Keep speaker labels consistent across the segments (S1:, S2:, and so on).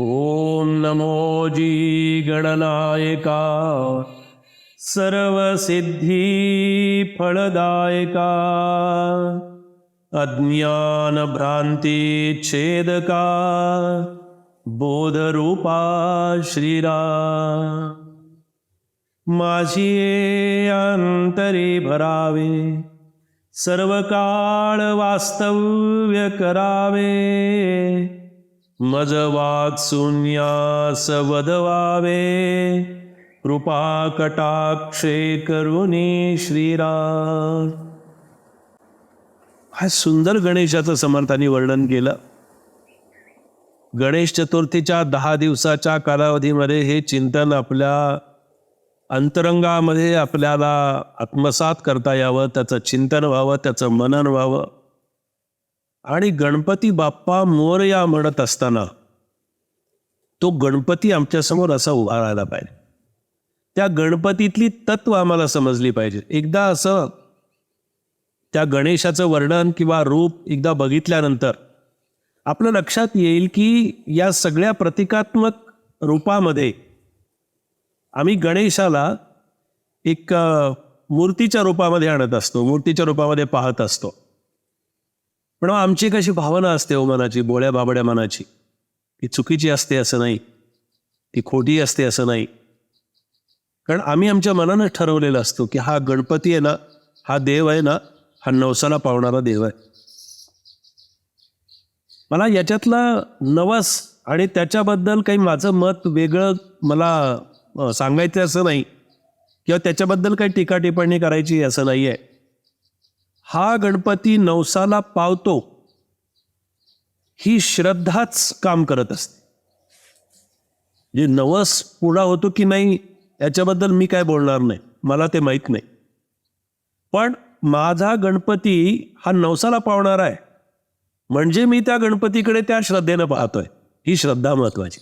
S1: ओम नमो जी गणनायका सर्वसिद्धिफलदायका अज्ञानभ्रान्तिच्छेदका बोधरूपा श्रीरा। माझी अंतरे भरावे सर्व काळ वास्तव्य करावे मज वाक वदवावे कृपा कटाक्षे करुणी श्रीराम। हा सुंदर गणेशाचं समर्थांनी वर्णन केलं. गणेश चतुर्थीच्या दहा दिवसाच्या कालावधीमध्ये हे चिंतन आपल्या अंतरंगामध्ये आपल्याला आत्मसात करता यावं त्याचं चिंतन व्हावं त्याचं मनन व्हावं. आणि गणपती बाप्पा मोरया म्हणत असताना तो गणपती आमच्यासमोर असा उभा राहायला पाहिजे. त्या गणपतीतली तत्व आम्हाला समजली पाहिजे. एकदा असं त्या गणेशाचं वर्णन किंवा रूप एकदा बघितल्यानंतर आपलं लक्षात येईल की या सगळ्या प्रतिकात्मक रूपामध्ये आम्ही गणेशाला एक मूर्तीच्या रूपामध्ये आणत असतो मूर्तीच्या रूपामध्ये पाहत असतो. पण मग आमची कशी भावना असते हो मनाची बोळ्या बाबड्या मनाची. ती चुकीची असते असं नाही. ती खोटी असते असं नाही. कारण आम्ही आमच्या मनानं ठरवलेलं असतो की हा गणपती आहे ना हा देव आहे ना हा नवसाला पावणारा देव आहे. मला याच्यातला नवस आणि त्याच्याबद्दल काही माझं मत वेगळं मला सांगायचं असं नाही. किंवा त्याच्याबद्दल काही टीका टिप्पणी करायची असं नाही आहे हा गणपती नवसाला पावतो ही श्रद्धाच काम करत असते. जे नवस पुढा होतो की नाही याच्याबद्दल मी काय बोलणार नाही मला ते माहीत नाही. पण माझा गणपती हा नवसाला पावणारा आहे. म्हणजे मी त्या गणपतीकडे त्या श्रद्धेनं पाहतोय. ही श्रद्धा महत्वाची.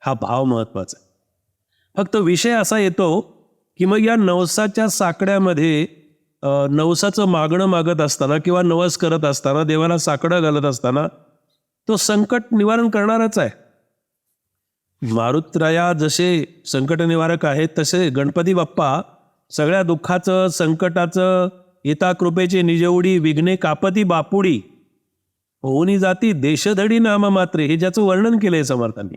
S1: हा भाव महत्त्वाचा फक्त विषय असा येतो की मग या नवसाच्या साकड्यामध्ये नवसाचं मागणं मागत असताना किंवा नवस करत असताना देवाला साकडं घालत असताना तो संकट निवारण करणारच आहे. मारुत्राया जसे संकट निवारक आहेत तसे गणपती बाप्पा सगळ्या दुःखाचं संकटाचं येता कृपेची निजेवडी विघ्ने कापती बापुडी होऊनी जाती देशधडी नाम मात्रे हे ज्याचं वर्णन केलंय समर्थांनी.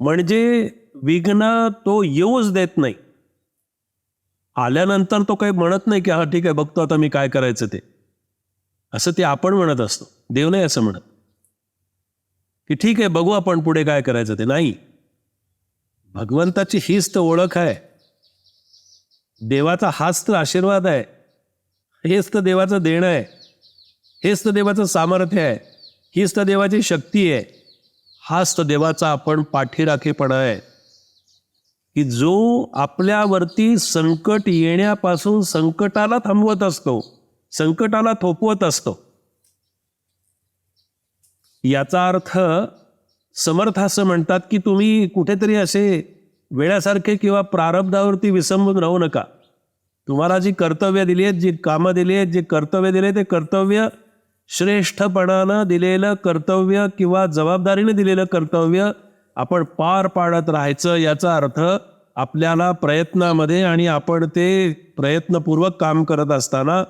S1: म्हणजे विघ्न तो येऊच देत नाही. आल्यानंतर तो काही म्हणत नाही की हा ठीक आहे बघतो आता मी काय करायचं ते. असं ते आपण म्हणत असतो. देव नाही असं म्हणत. की ठीक आहे बघू आपण पुढे काय करायचं ते. नाही. भगवंताची हीच तर ओळख आहे. देवाचा हाच तर आशीर्वाद आहे. हेच तर देवाचं देणं आहे. हेच तर देवाचं सामर्थ्य आहे. हीच तर देवाची शक्ती आहे. हाच तर देवाचा आपण पाठीराखेपणा आहे. की जो आपल्यावरती संकट येण्यापासून संकटाला थांबवत असतो संकटाला थोपवत असतो. याचा अर्थ समर्थ असं म्हणतात की तुम्ही कुठेतरी असे वेळासारखे किंवा प्रारब्धावरती विसंबून राहू नका. तुम्हाला जी कर्तव्य दिली आहेत जी कामं दिली आहेत जे कर्तव्य दिले ते कर्तव्य श्रेष्ठपणानं दिलेलं कर्तव्य किंवा जबाबदारीने दिलेलं कर्तव्य आपण पार पाडत राहायचं याचा अर्थ आपल्याला प्रयत्नामध्ये आणि आपण ते प्रयत्नपूर्वक काम करत असताना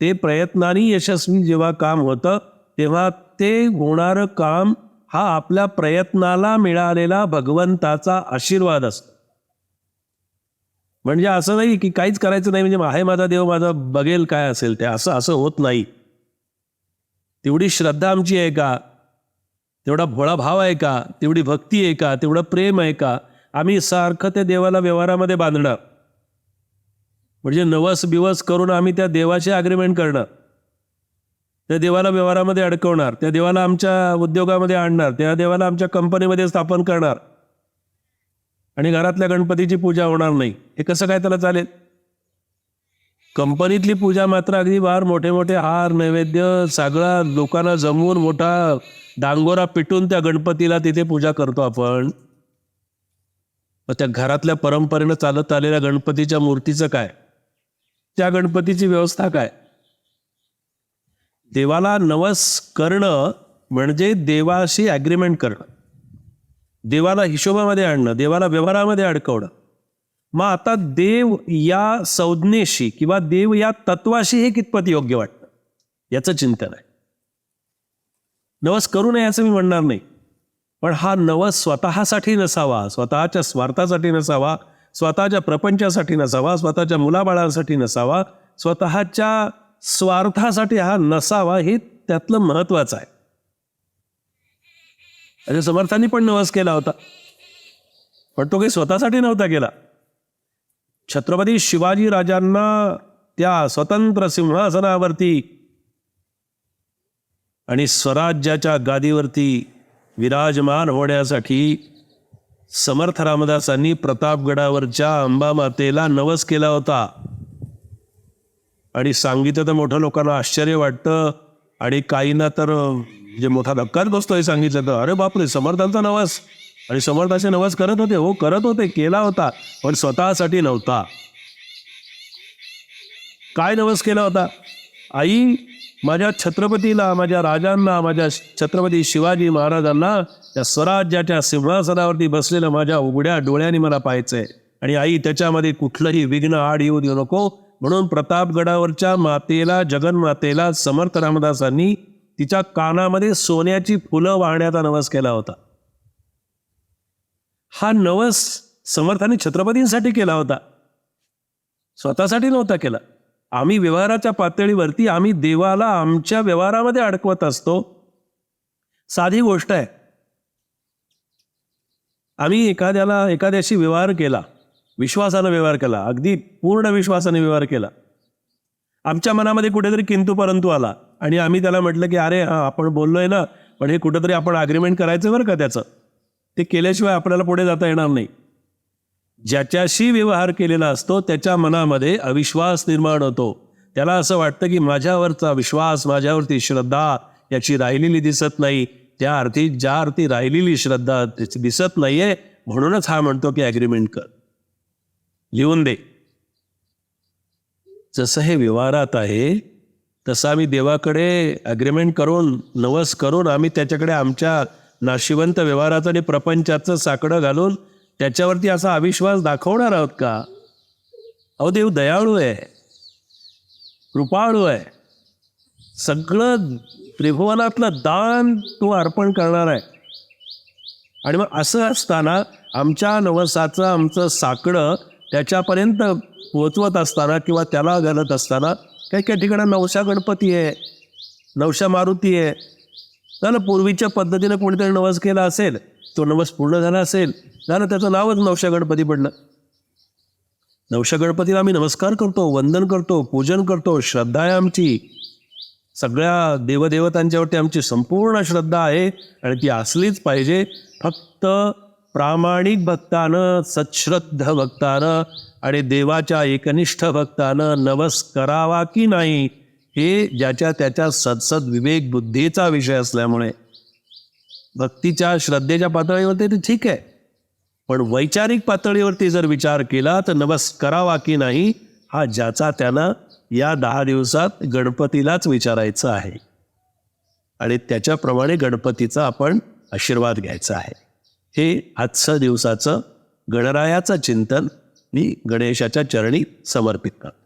S1: ते प्रयत्नाने यशस्वी जेव्हा काम होतं तेव्हा ते होणारं काम हा आपल्या प्रयत्नाला मिळालेला भगवंताचा आशीर्वाद असतो. म्हणजे असं नाही की काहीच करायचं नाही म्हणजे आहे माझा देव माझा बघेल काय असेल ते असं असं होत नाही. तेवढी श्रद्धा आमची आहे का? तेवढा भोळा भाव आहे का? तेवढी भक्ती आहे का? तेवढं प्रेम आहे का? आम्ही सारखं त्या देवाला व्यवहारामध्ये बांधणार. म्हणजे नवस बिवस करून आम्ही त्या देवाशी अग्रीमेंट करणार. त्या देवाला व्यवहारामध्ये अडकवणार. त्या देवाला आमच्या उद्योगामध्ये आणणार. त्या देवाला आमच्या कंपनीमध्ये स्थापन करणार. आणि घरातल्या गणपतीची पूजा होणार नाही. हे कसं काय त्याला चालेल? कंपनीतली पूजा मात्र अगदी फार मोठे मोठे हार नैवेद्य सगळा लोकांना जमवून मोठा डांगोरा पिटून त्या गणपतीला तिथे पूजा करतो आपण. मग त्या घरातल्या परंपरेनं चालत आलेल्या गणपतीच्या मूर्तीचं काय? त्या गणपतीची व्यवस्था काय? देवाला नवस करणं म्हणजे देवाशी ॲग्रीमेंट करणं. देवाला हिशोबामध्ये आणणं देवाला व्यवहारामध्ये अडकवणं. मग आता देव या संज्ञेशी किंवा देव या तत्वाशी हे कितपत योग्य वाटतं? याचं चिंतन आहे. नवस करू नये असं मी म्हणणार नाही. पण हा नवस स्वतःसाठी नसावा स्वतःच्या स्वार्थासाठी नसावा स्वतःच्या प्रपंचासाठी नसावा स्वतःच्या मुलाबाळांसाठी नसावा स्वतःच्या स्वार्थासाठी हा नसावा हे त्यातलं महत्वाचं आहे. अरे समर्थांनी पण नवस केला होता. पण तो काही स्वतःसाठी नव्हता केला. छत्रपती शिवाजी राजांना त्या स्वतंत्र सिंहासनावरती आणि स्वराज्याच्या गादीवरती विराजमान होण्यासाठी समर्थ रामदासांनी प्रतापगडावरच्या अंबामातेला नवस केला होता. आणि सांगितलं तर मोठ्या लोकांना आश्चर्य वाटतं आणि काहींना तर जे मोठा धक्काच बसतोय सांगितलं तर अरे बापरे समर्थांचा नवस. आणि समर्थाचे नवस करत होते. हो करत होते केला होता पण स्वतःसाठी नव्हता. काय नवस केला होता? आई माझ्या छत्रपतीला माझ्या राजांना माझ्या छत्रपती शिवाजी महाराजांना त्या स्वराज्याच्या सिंहासनावरती बसलेलं माझ्या उघड्या डोळ्यांनी मला पाहायचंय. आणि आई त्याच्यामध्ये कुठलंही विघ्न आड येऊ देऊ नको. म्हणून प्रतापगडावरच्या मातेला जगन्मातेला समर्थ रामदासांनी तिच्या कानामध्ये सोन्याची फुलं वाहण्याचा नवस केला होता. हा नवस समर्थाने छत्रपतींसाठी केला होता. स्वतःसाठी नव्हता केला. आम्ही व्यवहाराच्या पातळीवरती आम्ही देवाला आमच्या व्यवहारामध्ये अडकवत असतो. साधी गोष्ट आहे. आम्ही एखाद्याला एखाद्याशी व्यवहार केला विश्वासानं व्यवहार केला अगदी पूर्ण विश्वासाने व्यवहार केला. आमच्या मनामध्ये कुठेतरी किंतू परंतु आला आणि आम्ही त्याला म्हटलं की अरे हां आपण बोललोय ना पण हे कुठेतरी आपण अग्रीमेंट करायचं बरं का त्याचं? ते केल्याशिवाय आपल्याला पुढे जाता येणार नाही. ज्याच्याशी व्यवहार केलेला असतो त्याच्या मनामध्ये अविश्वास निर्माण होतो. त्याला असं वाटतं की माझ्यावरचा विश्वास माझ्यावरती श्रद्धा याची राहिलेली दिसत नाही. त्या अर्थी ज्या अर्थी राहिलेली श्रद्धा दिसत दिसत नाहीये म्हणूनच हा म्हणतो की ॲग्रीमेंट कर. लिहून दे. जसं हे व्यवहारात आहे तसं आम्ही देवाकडे ॲग्रीमेंट करून नवस करून आम्ही त्याच्याकडे आमच्या नाशिवंत व्यवहाराचं आणि प्रपंचाचं साकडं घालून त्याच्यावरती असा अविश्वास दाखवणार आहोत का? अहो देव दयाळू आहे. कृपाळू आहे. सगळं त्रिभुवनातलं दान तो अर्पण करणार आहे. आणि मग असं असताना आमच्या नवसाचं आमचं साकडं त्याच्यापर्यंत पोचवत असताना किंवा त्याला घालत असताना काही काही ठिकाणी नवशा गणपती आहे नवशा मारुती आहे झालं पूर्वीच्या पद्धतीनं कोणीतरी नवस केला असेल तो नवस पूर्ण झाला असेल झालं त्याचं नावच नवशा गणपती पडलं. नवशा गणपतीला आम्ही नमस्कार करतो वंदन करतो पूजन करतो श्रद्धा आहे आमची. सगळ्या देवदेवतांच्यावरती आमची संपूर्ण श्रद्धा आहे आणि ती असलीच पाहिजे. फक्त प्रामाणिक भक्तानं सच्छ्रद्ध भक्तानं आणि देवाच्या एकनिष्ठ भक्तानं नवस करावा की नाही हे ज्याच्या त्याच्या सदसद विवेक बुद्धीचा विषय असल्यामुळे भक्तीच्या श्रद्धेच्या पातळीवरती ते ठीक आहे. पण वैचारिक पातळीवरती जर विचार केला तर नवस करावा की नाही हा ज्याचा त्यांना या दहा दिवसात गणपतीलाच विचारायचं आहे. आणि त्याच्याप्रमाणे गणपतीचा आपण आशीर्वाद घ्यायचा आहे. हे आजचं दिवसाचं गणरायाचं चिंतन मी गणेशाच्या चरणी समर्पित करतो.